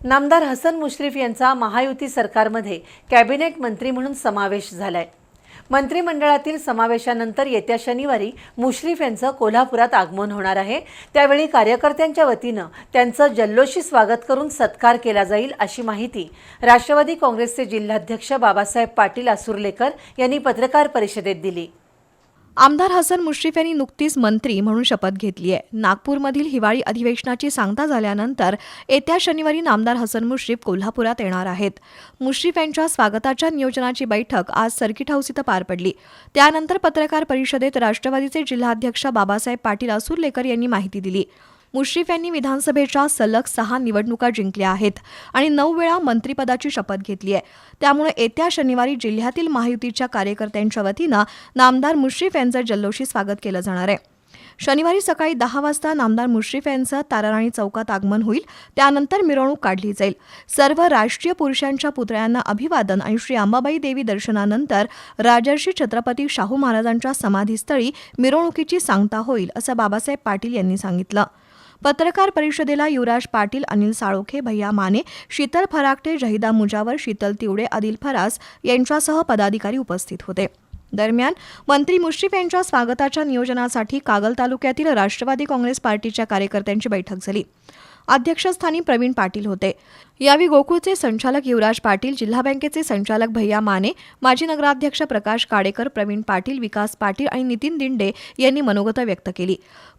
नामदार हसन मुश्रीफ यांचा महायुती सरकारमध्ये कॅबिनेट मंत्री म्हणून समावेश झालाय. मंत्रिमंडळातील समावेशानंतर येत्या शनिवारी मुश्रीफ यांचं कोल्हापुरात आगमन होणार आहे. त्यावेळी कार्यकर्त्यांच्या वतीनं त्यांचं जल्लोषी स्वागत करून सत्कार केला जाईल अशी माहिती राष्ट्रवादी काँग्रेसचे जिल्हाध्यक्ष बाबासाहेब पाटील आसुर्लेकर यांनी पत्रकार परिषदेत दिली. आमदार हसन मुश्रीफ यांनी नुकतीच मंत्री म्हणून शपथ घेतली आहे. नागपूरमधील हिवाळी अधिवेशनाची सांगता झाल्यानंतर येत्या शनिवारी नामदार हसन मुश्रीफ कोल्हापुरात येणार आहेत. मुश्रीफ यांच्या स्वागताच्या नियोजनाची बैठक आज सर्किट हाऊस इथं पार पडली. त्यानंतर पत्रकार परिषदेत राष्ट्रवादीचे जिल्हाध्यक्ष बाबासाहेब पाटील असुरलेकर यांनी माहिती दिली. मुश्रीफ यांनी विधानसभेच्या सलग सहा निवडणुका जिंकल्या आहेत आणि नऊ वेळा मंत्रिपदाची शपथ घेतली आहे. त्यामुळे येत्या शनिवारी जिल्ह्यातील महायुतीच्या कार्यकर्त्यांच्या वतीनं नामदार मुश्रीफ यांचं जल्लोषी स्वागत केलं जाणार आहे. शनिवारी सकाळी दहा वाजता नामदार मुश्रीफ यांचं ताराराणी चौकात आगमन होईल. त्यानंतर मिरवणूक काढली जाईल. सर्व राष्ट्रीय पुरुषांच्या पुतळ्यांना अभिवादन आणि श्री अंबाबाई देवी दर्शनानंतर राजर्षी छत्रपती शाहू महाराजांच्या समाधीस्थळी मिरवणुकीची सांगता होईल असं बाबासाहेब पाटील यांनी सांगितलं. पत्रकार परिषदेला युवराज पाटील अनिल साळोखे भैया माने शीतल फराकटे जहिदा मुजावर शीतल तिवडे आदिल फरास यांच्यासह पदाधिकारी उपस्थित होते. दरम्यान मंत्री मुश्रीफ यांच्या स्वागताच्या नियोजनासाठी कागल तालुक्यातील राष्ट्रवादी काँग्रेस पार्टीच्या कार्यकर्त्यांची बैठक झाली. अध्यक्षस्थानी प्रवीण पाटील होते. यावेळी गोकुळचे संचालक युवराज पाटील जिल्हा बँकेचे संचालक भैया माने माजी नगराध्यक्ष प्रकाश काडेकर प्रवीण पाटील विकास पाटील आणि नितीन दिंडे यांनी मनोगत व्यक्त केली.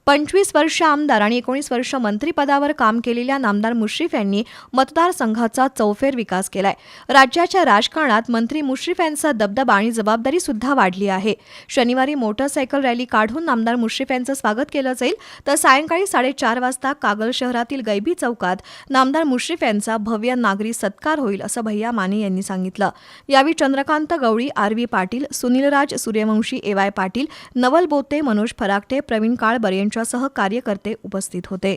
पंचवीस वर्ष आमदार आणि एकोणीस वर्ष मंत्रीपदावर काम केलेल्या नामदार मुश्रीफ यांनी मतदारसंघाचा चौफेर विकास केलाय. राज्याच्या राजकारणात मंत्री मुश्रीफ यांचा दबदबा आणि जबाबदारी सुद्धा वाढली आहे. शनिवारी मोटरसायकल रॅली काढून नामदार मुश्रीफ यांचं स्वागत केलं जाईल तर सायंकाळी साडेचार वाजता कागल शहरातील गैबी चौकात नामदार मुश्रीफ यांचा भव्य नागरी सत्कार होईल असं भैया माने यांनी सांगितलं. यावेळी Chandrakant Gawali R V Patil Sunilraj Suryavanshi A Y Patil Naval Bote Manoj Farakate Pravin Kalbar यांच्यासह कार्यकर्ते उपस्थित होते.